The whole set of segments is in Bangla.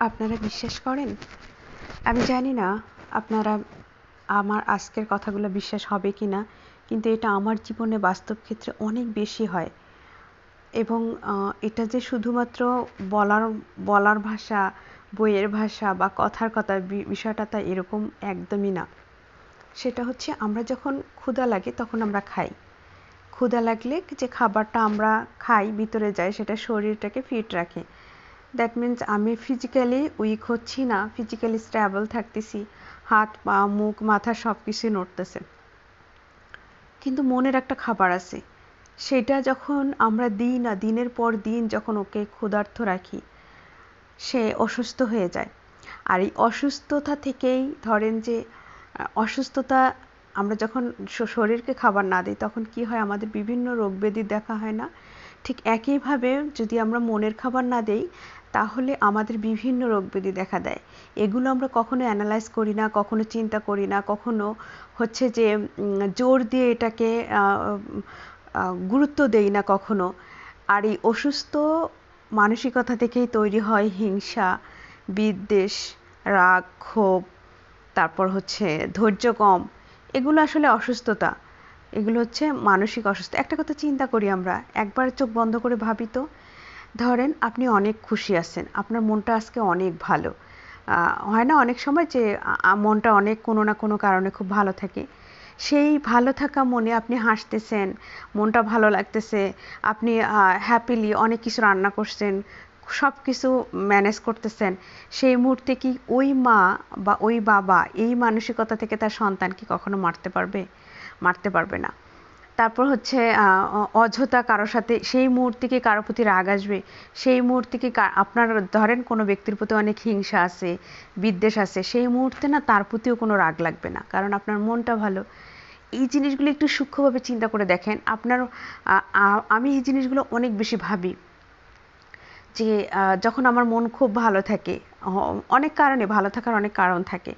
আপনারা বিশ্বাস করেন? আমি জানি না আপনারা আমার আজকের কথাগুলো বিশ্বাস হবে কি না, কিন্তু এটা আমার জীবনে বাস্তব ক্ষেত্রে অনেক বেশি হয়। এবং এটা যে শুধুমাত্র বলার বলার ভাষা, বইয়ের ভাষা বা কথার কথা বিষয়টা তা এরকম একদমই না। সেটা হচ্ছে আমরা যখন ক্ষুধা লাগে তখন আমরা খাই। ক্ষুধা লাগলে যে খাবারটা আমরা খাই, ভিতরে যায় সেটা শরীরটাকে ফিট রাখে। দ্যাট মিন্স আমি ফিজিক্যালি উইক হচ্ছি না ফিজিক্যালি স্ট্যাবল থাকতেছি। হাত, পা, মুখ, মাথা সব কিছুই নড়তেছে। কিন্তু মনের একটা খাবার আছে। সেটা যখন আমরা দিই না, দিনের পর দিন যখন ওকে ক্ষুধার্থ রাখি, সে অসুস্থ হয়ে যায়। আর এই অসুস্থতা থেকেই ধরেন যে অসুস্থতা আমরা যখন শরীরকে খাবার না দিই, তখন কি হয়? আমাদের বিভিন্ন রোগ ব্যাধি দেখা হয় না। ঠিক একইভাবে যদি আমরা মনের খাবার না দেই, তাহলে আমাদের বিভিন্ন রোগ ব্যাধি দেখা দেয়। এগুলো আমরা কখনো অ্যানালাইজ করি না, কখনো চিন্তা করি না, কখনো হচ্ছে যে জোর দিয়ে এটাকে গুরুত্ব দেই না কখনো। আর এই অসুস্থ মানসিকতা থেকেই তৈরি হয় হিংসা, বিদ্বেষ, রাগ, ক্ষোভ, তারপর হচ্ছে ধৈর্য কম। এগুলো আসলে অসুস্থতা। এগুলো হচ্ছে মানসিক অসুস্থ। একটা কথা চিন্তা করি আমরা, একবার চোখ বন্ধ করে ভাবি তো, ধরেন আপনি অনেক খুশি আছেন, আপনার মনটা আজকে অনেক ভালো। হয় না অনেক সময় যে মনটা অনেক কোনো না কোনো কারণে খুব ভালো থাকে। সেই ভালো থাকা মনে আপনি হাসতেছেন, মনটা ভালো লাগতেছে, আপনি হ্যাপিলি অনেক কিছু রান্না করছেন সব কিছু ম্যানেজ করতেছেন, সেই মুহূর্তে কি ওই মা বা ওই বাবা এই মানসিকতা থেকে তার সন্তান কি কখনো মারতে পারবে? মারতে পারবে না। তারপর হচ্ছে অযথা কারোর সাথে সেই মুহূর্তে কি কারোর প্রতি রাগ আসবে? সেই মুহূর্তে কি আপনার ধরেন কোনো ব্যক্তির প্রতি অনেক হিংসা আছে, বিদ্বেষ আছে, সেই মুহূর্তে না তার প্রতিও কোনো রাগ লাগবে না, কারণ আপনার মনটা ভালো। এই জিনিসগুলো একটু সূক্ষ্মভাবে চিন্তা করে দেখেন, আপনার আমি এই জিনিসগুলো অনেক বেশি ভাবি। যে যখন আমার মন খুব ভালো থাকে অনেক কারণে, ভালো থাকার অনেক কারণ থাকে।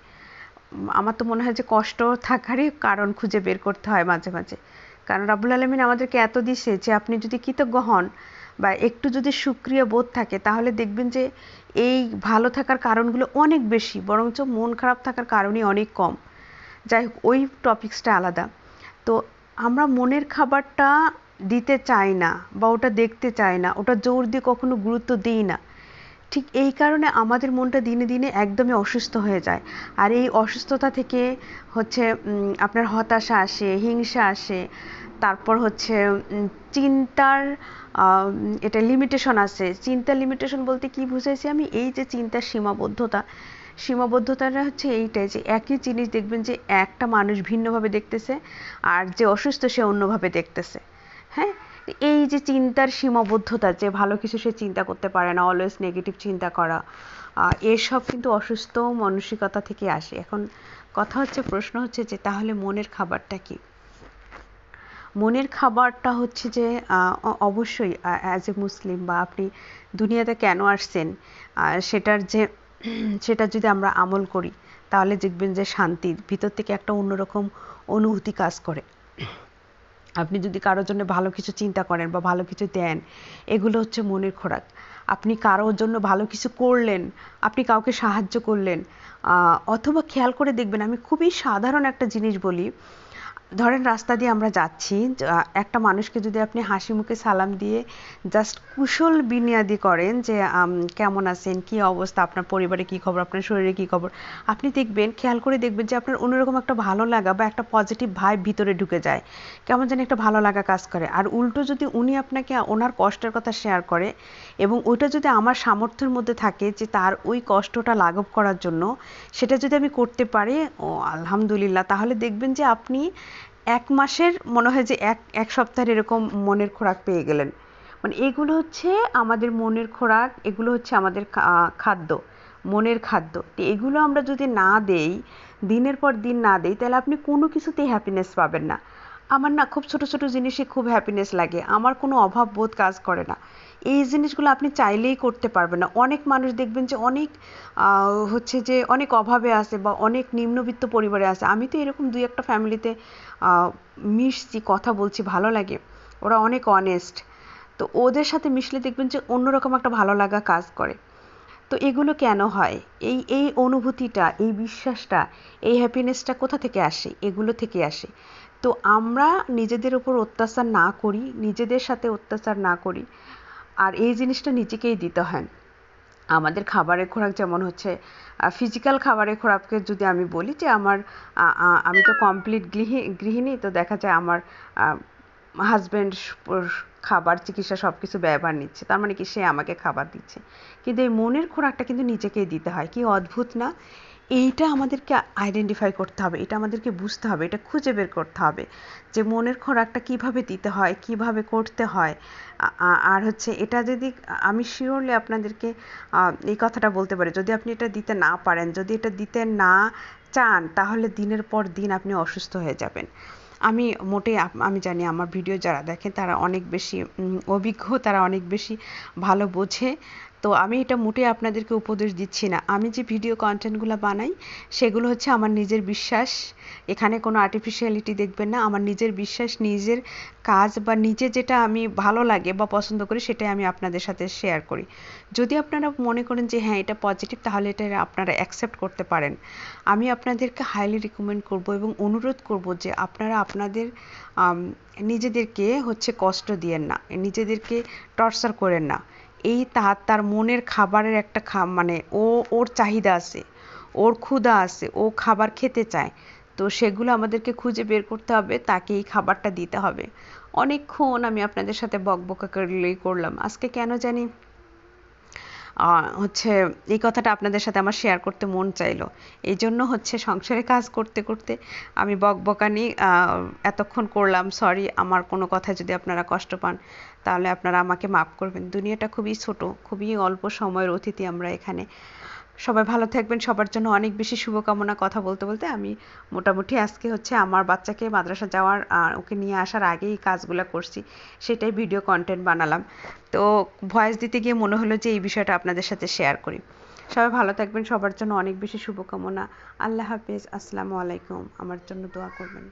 আমার তো মনে হয় যে, কষ্ট থাকারই কারণ খুঁজে বের করতে হয় মাঝে মাঝে। কারণ রাবুল আলমিন আমাদেরকে এত দিছে যে, আপনি যদি কৃতজ্ঞ হন বা একটু যদি সুক্রিয়া বোধ থাকে, তাহলে দেখবেন যে, এই ভালো থাকার কারণগুলো অনেক বেশি, বরঞ্চ মন খারাপ থাকার কারণই অনেক কম। যাই হোক, ওই টপিক্সটা আলাদা। তো আমরা মনের খাবারটা দিতে চাই না বা ওটা দেখতে চাই না, ওটা জোর দিয়ে কখনো গুরুত্ব দিই না। ঠিক এই কারণে আমাদের মনটা দিনে দিনে একদমই অসুস্থ হয়ে যায়। আর এই অসুস্থতা থেকে হচ্ছে আপনার হতাশা আসে, হিংসা আসে, তারপর হচ্ছে চিন্তার এটা লিমিটেশন আছে। চিন্তার লিমিটেশন বলতে কি বুঝাইছি আমি? এই যে চিন্তার সীমাবদ্ধতা, সীমাবদ্ধতাটা হচ্ছে এইটাই যে একই জিনিস দেখবেন যে একটা মানুষ ভিন্নভাবে দেখতেছে আর যে অসুস্থ সে অন্যভাবে দেখতেছে। হ্যাঁ? এই যে চিন্তার সীমাবদ্ধতা, যে ভালো কিছু সে চিন্তা করতে পারে না অলওয়েজ নেগেটিভ চিন্তা করা এসব কিন্তু অসুস্থ মানসিকতা থেকে আসে। এখন কথা হচ্ছে, প্রশ্ন হচ্ছে যে তাহলে মনের খাবারটা কি? মনের খাবারটা হচ্ছে যে অবশ্যই অ্যাজ এ মুসলিম বা আপনি দুনিয়াতে কেন আসছেন সেটার যে, সেটা যদি আমরা আমল করি, তাহলে দেখবেন যে শান্তির ভিতর থেকে একটা অন্যরকম অনুভূতি কাজ করে। আপনি যদি কারোর জন্য ভালো কিছু চিন্তা করেন বা ভালো কিছু দেন, এগুলো হচ্ছে মনের খোরাক। আপনি কারোর জন্য ভালো কিছু করলেন, আপনি কাউকে সাহায্য করলেন অথবা খেয়াল করে দেখবেন, আমি খুবই সাধারণ একটা জিনিস বলি ধরেন রাস্তা দিয়ে আমরা যাচ্ছি একটা মানুষকে যদি আপনি হাসি মুখে সালাম দিয়ে জাস্ট কুশল বিনিয়াদি করেন যে কেমন আছেন, কি অবস্থা, আপনার পরিবারে কি খবর, আপনার শরীরে কি খবর, আপনি দেখবেন, খেয়াল করে দেখবেন যে আপনার অন্যরকম একটা ভালো লাগা বা একটা পজিটিভ ভাইব ভিতরে ঢুকে যায়। কেমন যেন একটা ভালো লাগা কাজ করে। আর উল্টো যদি উনি আপনাকে ওনার কষ্টের কথা শেয়ার করে এবং ওইটা যদি আমার সামর্থ্যের মধ্যে থাকে যে তার ওই কষ্টটা লাঘব করার জন্য, সেটা যদি আমি করতে পারি, ও, আলহামদুলিল্লাহ, তাহলে দেখবেন যে আপনি এক মাসের মনে হয় যে এক এক সপ্তাহের এরকম মনের খোরাক পেয়ে গেলেন। মানে এগুলো হচ্ছে আমাদের মনের খোরাক, এগুলো হচ্ছে আমাদের খাদ্য, মনের খাদ্য। তো এগুলো আমরা যদি না দেই, দিনের পর দিন না দেই, তাহলে আপনি কোনো কিছুতেই হ্যাপিনেস পাবেন না। আমার না খুব ছোট ছোট জিনিসে খুব হ্যাপিনেস লাগে। আমার কোনো অভাব বোধ কাজ করে না। এই জিনিসগুলো আপনি চাইলেই করতে পারবেন না। অনেক মানুষ দেখবেন যে অনেক হচ্ছে যে অনেক অভাবে আছে বা অনেক নিম্নবিত্ত পরিবারে আছে। আমি তো এরকম দুই একটা ফ্যামিলিতে মিশছি, কথা বলছি, ভালো লাগে। ওরা অনেক অনেস্ট তো ওদের সাথে মিশলে দেখবেন যে অন্যরকম একটা ভালো লাগা কাজ করে। তো এগুলো কেন হয়? এই এই অনুভূতিটা, এই বিশ্বাসটা, এই হ্যাপিনেসটা কোথা থেকে আসে? এগুলো থেকে আসে। তো আমরা নিজেদের উপর অত্যাচার না করি, নিজেদের সাথে অত্যাচার না করি। আর এই জিনিসটা নিজেকেই দিতে হয়। আমাদের খাবারের খোরাক যেমন হচ্ছে ফিজিক্যাল খাবারের খোরাককে যদি আমি বলি যে আমার আমি তো কমপ্লিট গৃহি, গৃহিণী, তো দেখা যায় আমার হাজব্যান্ড খাবার, চিকিৎসা সব কিছু ব্যবহার নিচ্ছে। তার মানে কি? সে আমাকে খাবার দিচ্ছে। কিন্তু এই মনের খোরাকটা কিন্তু নিজেকেই দিতে হয়। কি অদ্ভুত না? এইটা আমাদেরকে আইডেন্টিফাই করতে হবে, এটা আমাদেরকে বুঝতে হবে, এটা খুঁজে বের করতে হবে যে মনের খোরাকটা কীভাবে দিতে হয়, কীভাবে করতে হয়। আর হচ্ছে এটা যদি, আমি শিওরলি আপনাদেরকে এই কথাটা বলতে পারি, যদি আপনি এটা দিতে না পারেন, যদি এটা দিতে না চান, তাহলে দিনের পর দিন আপনি অসুস্থ হয়ে যাবেন। আমি মোটেই, আমি জানি আমার ভিডিও যারা দেখেন তারা অনেক বেশি অভিজ্ঞ, তারা অনেক বেশি ভালো বোঝে। তো আমি এটা মোটেই আপনাদেরকে উপদেশ দিচ্ছি না। আমি যে ভিডিও কন্টেন্টগুলো বানাই, সেগুলো হচ্ছে আমার নিজের বিশ্বাস। এখানে কোনো আর্টিফিশিয়ালিটি দেখবেন না, আমার নিজের বিশ্বাস, নিজের কাজ বা নিজে যেটা আমি ভালো লাগে বা পছন্দ করি, সেটাই আমি আপনাদের সাথে শেয়ার করি। যদি আপনারা মনে করেন যে হ্যাঁ এটা পজিটিভ তাহলে এটা আপনারা অ্যাকসেপ্ট করতে পারেন। আমি আপনাদেরকে হাইলি রিকমেন্ড করব এবং অনুরোধ করব যে, আপনারা আপনাদের নিজেদেরকে হচ্ছে কষ্ট দিয়েন না, নিজেদেরকে টর্চার করেন না। এই তার তার মনের খাবারের একটা খা মানে ও, ওর চাহিদা আছে, ওর ক্ষুধা আছে, ও খাবার খেতে চায়। তো সেগুলো আমাদেরকে খুঁজে বের করতে হবে, তাকে এই খাবারটা দিতে হবে। অনেকক্ষণ আমি আপনাদের সাথে বকবকা করলেই করলাম। আজকে কেন জানি হচ্ছে এই কথাটা আপনাদের সাথে আমার শেয়ার করতে মন চাইলো। এই জন্য হচ্ছে সংসারে কাজ করতে করতে আমি বকবকানি এতক্ষণ করলাম সরি আমার কোনো কথা যদি আপনারা কষ্ট পান, তাহলে আপনারা আমাকে মাফ করবেন। দুনিয়াটা খুবই ছোট, খুবই অল্প সময়ের অতিথি আমরা এখানে। সবাই ভালো থাকবেন, সবার জন্য অনেক বেশি শুভকামনা কথা বলতে বলতে আমি মোটামুটি আজকে হচ্ছে আমার বাচ্চাকে মাদ্রাসা যাওয়ার ওকে নিয়ে আসার আগেই কাজগুলো করছি, সেটাই ভিডিও কন্টেন্ট বানালাম। তো ভয়েস দিতে গিয়ে মনে হলো যে এই বিষয়টা আপনাদের সাথে শেয়ার করি। সবাই ভালো থাকবেন, সবার জন্য অনেক বেশি শুভকামনা। আল্লাহ হাফেজ, আসসালামু আলাইকুম। আমার জন্য দোয়া করবেন।